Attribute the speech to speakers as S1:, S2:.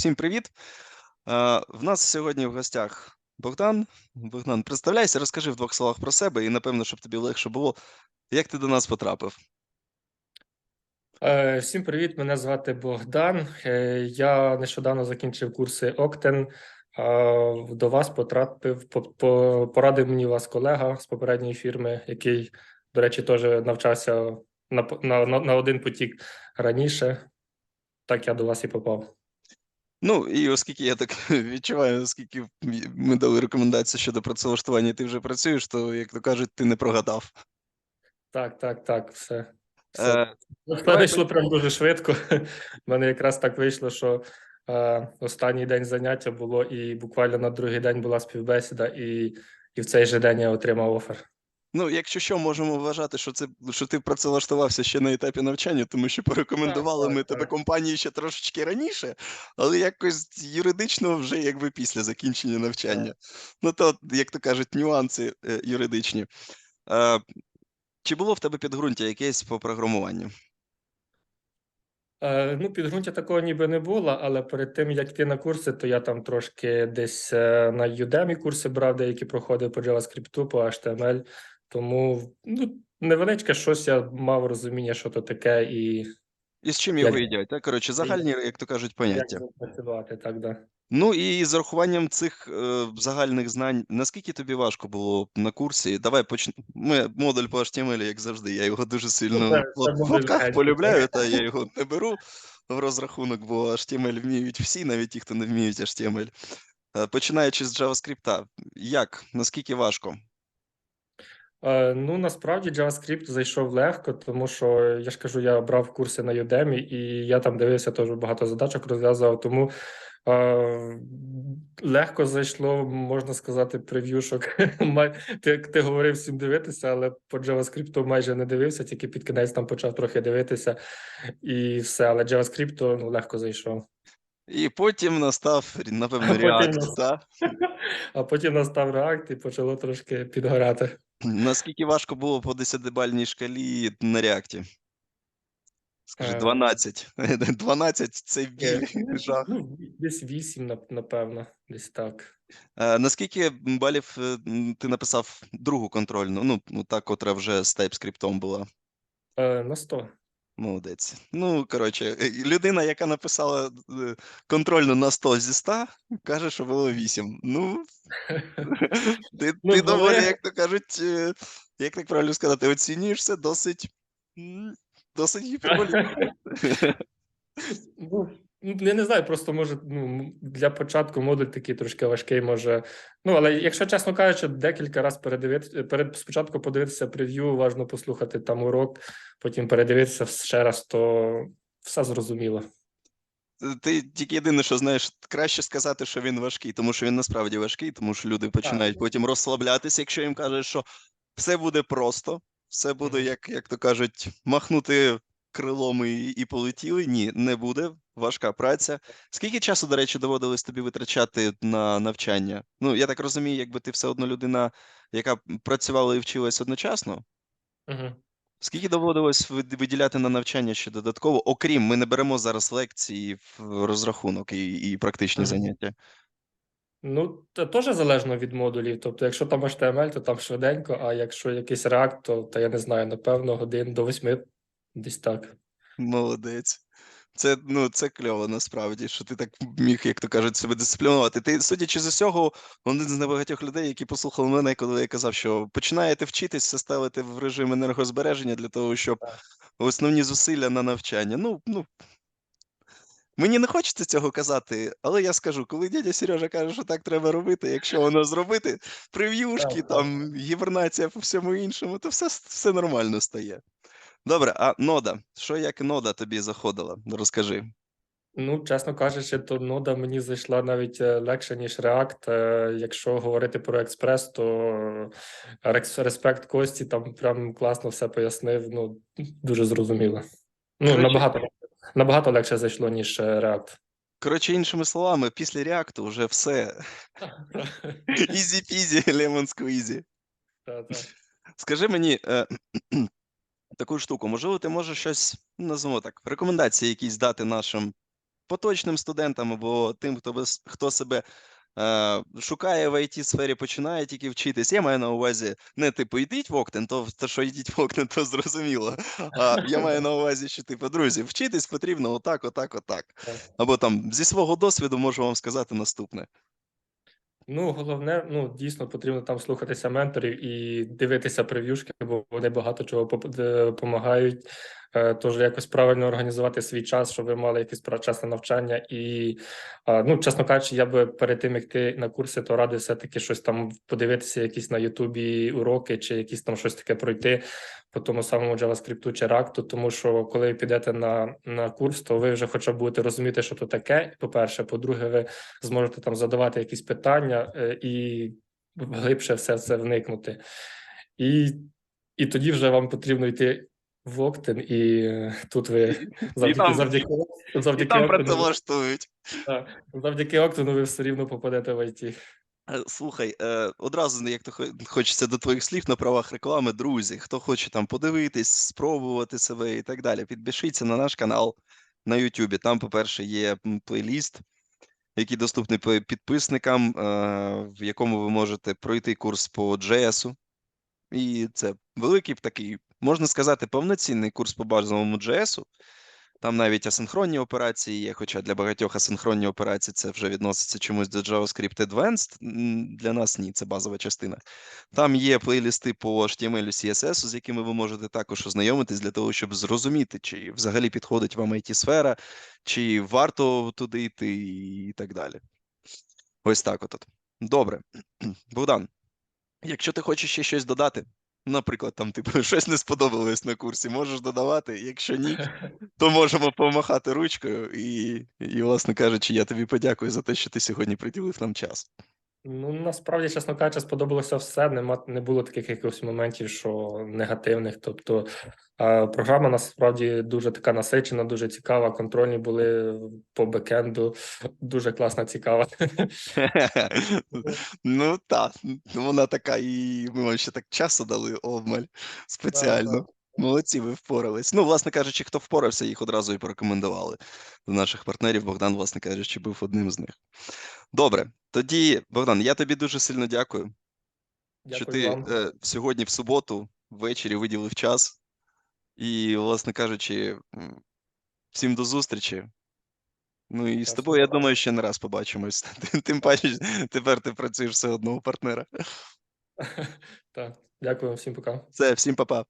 S1: всім привіт. Е, В нас сьогодні в гостях Богдан. Богдан, представляйся, розкажи в двох словах про себе, і напевно, щоб тобі легше було, як ти до нас потрапив.
S2: Е, Всім привіт, мене звати Богдан. Е, Я нещодавно закінчив курси Октен. До вас потрапив, по- по- порадив мені вас колега з попередньої фірми, який, до речі, теж навчався на, на, на один потік раніше. Так я до вас і попав.
S1: Ну і оскільки я так відчуваю, оскільки ми дали рекомендації щодо працевлаштування, і ти вже працюєш, то як то кажуть, ти не прогадав.
S2: Так, так, так, все. все.
S1: Е,
S2: вийшло прям дуже швидко. У мене якраз так вийшло, що е, останній день заняття було, і буквально на другий день була співбесіда, і, і в цей же день я отримав офер.
S1: Ну, якщо що, можемо вважати, що це що ти працевлаштувався ще на етапі навчання, тому що порекомендували
S2: так,
S1: ми тебе
S2: так.
S1: компанії ще трошечки раніше, але якось юридично вже якби після закінчення навчання. Ну то, як то кажуть, нюанси е, юридичні. Е, чи було в тебе підґрунтя якесь по програмуванню?
S2: Е, ну, підґрунтя такого ніби не було, але перед тим, як йти на курси, то я там трошки десь е, на Udemy курси брав, деякі проходив по JavaScript, по HTML. Тому ну, невеличке щось я мав розуміння, що то таке, і
S1: І з чим його
S2: Як-
S1: їдять? Так, коротше, загальні, як то кажуть, поняття.
S2: як запрацювати, так, да.
S1: Ну і з урахуванням цих е, загальних знань, наскільки тобі важко було на курсі? Давай почнемо. Ми модуль по HTML, як завжди. Я його дуже сильно в
S2: це
S1: в лапках полюбляю, та я його не беру в розрахунок, бо HTML вміють всі, навіть ті, хто не вміють HTML. Е, Починаючи з JavaScript, як? Наскільки важко?
S2: Е, Ну, насправді JavaScript зайшов легко, тому що я ж кажу, я брав курси на Udemy, і я там дивився теж багато задачок розв'язував. Тому е, легко зайшло, можна сказати, прев'юшок. Ти, ти говорив всім дивитися, але по JavaScript майже не дивився, тільки під кінець там почав трохи дивитися, і все. Але JavaScript ну, легко зайшов.
S1: І потім настав, напевно, React,
S2: нас-
S1: та?
S2: А потім настав React і почало трошки підгорати.
S1: Наскільки важко було по 10-бальній шкалі на реакті? Скажи,
S2: Е,
S1: 12. 12 – це біль, жах.
S2: Ну, десь вісім, напевно, десь так.
S1: Е, Наскільки балів е, ти написав другу контрольну? Ну, ну та, котра вже з TypeScript була.
S2: Е, на 100.
S1: Молодець. Ну, коротше, е, людина, яка написала е, контрольну на 100 зі 100, каже, що було 8. Ну, ти,
S2: Ну,
S1: ти доволі,
S2: були.
S1: як то кажуть, е, як так правильно сказати, оцінюєшся досить, досить гіперболічно.
S2: Ну, я не знаю, просто може ну, для початку модуль такий трошки важкий може. Ну, але якщо чесно кажучи, декілька разів передивити, перед спочатку подивитися прев'ю, уважно послухати там урок, потім передивитися ще раз, то все зрозуміло.
S1: Ти тільки єдине, що знаєш, краще сказати, що він важкий, тому що він насправді важкий, тому що люди починають потім розслаблятися, якщо їм кажуть, що все буде просто, все буде, як, як то кажуть, махнути крилом і, і полетіли. Ні, не буде. Важка праця. Скільки часу, до речі, доводилось тобі витрачати на навчання? Ну, я так розумію, якби ти все одно людина, яка працювала і вчилась одночасно.
S2: Угу.
S1: Скільки доводилось виділяти на навчання ще додатково, окрім ми не беремо зараз лекції в розрахунок і, і практичні
S2: Мгм.
S1: заняття.
S2: Ну, це теж залежно від модулів. Тобто, якщо там HTML, то там швиденько, а якщо якийсь React, то, то я не знаю, напевно, годин до восьми, десь так.
S1: Молодець. Це ну це кльово насправді, що ти так міг, як то кажуть, себе дисциплінувати. Ти, судячи з усього, один з небагатьох людей, які послухали мене, коли я казав, що починаєте вчитись, все ставити в режим енергозбереження для того, щоб основні зусилля на навчання. Ну, ну. Мені не хочеться цього казати, але я скажу, коли дядя Сережа каже, що так треба робити, якщо воно зробити, прев'юшки, там, гібернація по всьому іншому, то все, все нормально стає. Добре, а нода, що як нода тобі заходила? Розкажи.
S2: Ну, чесно кажучи, то нода мені зайшла навіть е, легше, ніж React. Е, Якщо говорити про експрес, то е, респект Кості там прям класно все пояснив. Ну, дуже зрозуміло. Ну, набагато, набагато легше зайшло, ніж React.
S1: Коротше, іншими словами, після реакту вже все. Ізі-пізі.
S2: Та, та.
S1: Скажи мені таку штуку, можливо, ти можеш щось, назвемо так, рекомендації якісь дати нашим поточним студентам або тим, хто без хто себе е, шукає в it сфері, починає тільки вчитись. Я маю на увазі не типу йдіть в Октен, то, то що йдіть в Октен, то зрозуміло. А я маю на увазі, що типу, друзі, вчитись потрібно отак, отак, отак. Або там зі свого досвіду можу вам сказати наступне.
S2: Ну, головне, ну дійсно потрібно там слухатися менторів і дивитися прев'юшки, бо вони багато чого допомагають. Тож якось правильно організувати свій час, щоб ви мали якийсь час на навчання. І е, ну, чесно кажучи, я би перед тим як йти на курси, то радив все-таки щось там подивитися, якісь на Ютубі уроки, чи якісь там щось таке пройти по тому самому JavaScript чи React, тому що коли ви підете на, на курс, то ви вже хоча б будете розуміти, що то таке. По-перше, по-друге, ви зможете там задавати якісь питання е, і глибше все це вникнути. І, і тоді вже вам потрібно йти в Октен, і е, тут ви завдяки,
S1: там-
S2: завдяки,
S1: І
S2: завдяки,
S1: там працевлаштують.
S2: завдяки Октену ви все рівно попадете в ІТ.
S1: Е, Слухай, е, одразу як то хочеться до твоїх слів на правах реклами, друзі. Хто хоче там подивитись, спробувати себе і так далі. Підпишіться на наш канал на YouTube. Там, по-перше, є плейліст, який доступний підписникам, е, в якому ви можете пройти курс по JS. І це великий такий, можна сказати, повноцінний курс по базовому JS. Там навіть асинхронні операції є, хоча для багатьох асинхронні операції це вже відноситься чомусь до JavaScript Advanced. Для нас ні, це базова частина. Там є плейлісти по HTML, CSS, з якими ви можете також ознайомитись для того, щоб зрозуміти, чи взагалі підходить вам IT-сфера, чи варто туди йти і так далі. Ось так от. Добре. Богдан, якщо ти хочеш ще щось додати, наприклад, там, типу, щось не сподобалось на курсі, можеш додавати. Якщо ні, то можемо помахати ручкою, і, і, власне кажучи, я тобі подякую за те, що ти сьогодні приділив нам час.
S2: Ну, насправді, чесно кажучи, сподобалося все. Нема, не було таких якихось моментів, що негативних. Тобто програма насправді дуже така насичена, дуже цікава. Контрольні були по бекенду, дуже класна, цікава.
S1: ну так, вона така, і ми вам ще так часу дали обмаль спеціально. Молодці, ви впорались. Ну, власне кажучи, хто впорався, їх одразу і порекомендували до наших партнерів. Богдан, власне кажучи, був одним з них. Добре, тоді, Богдан, я тобі дуже сильно дякую, що ти
S2: вам.
S1: е, сьогодні в суботу ввечері виділив час. І, власне кажучи, всім до зустрічі. Ну і з тобою, я думаю, ще не раз побачимось. Тим- паче, тепер ти працюєш все одно у партнера.
S2: Так, дякую, всім пока.
S1: Все, всім па-па.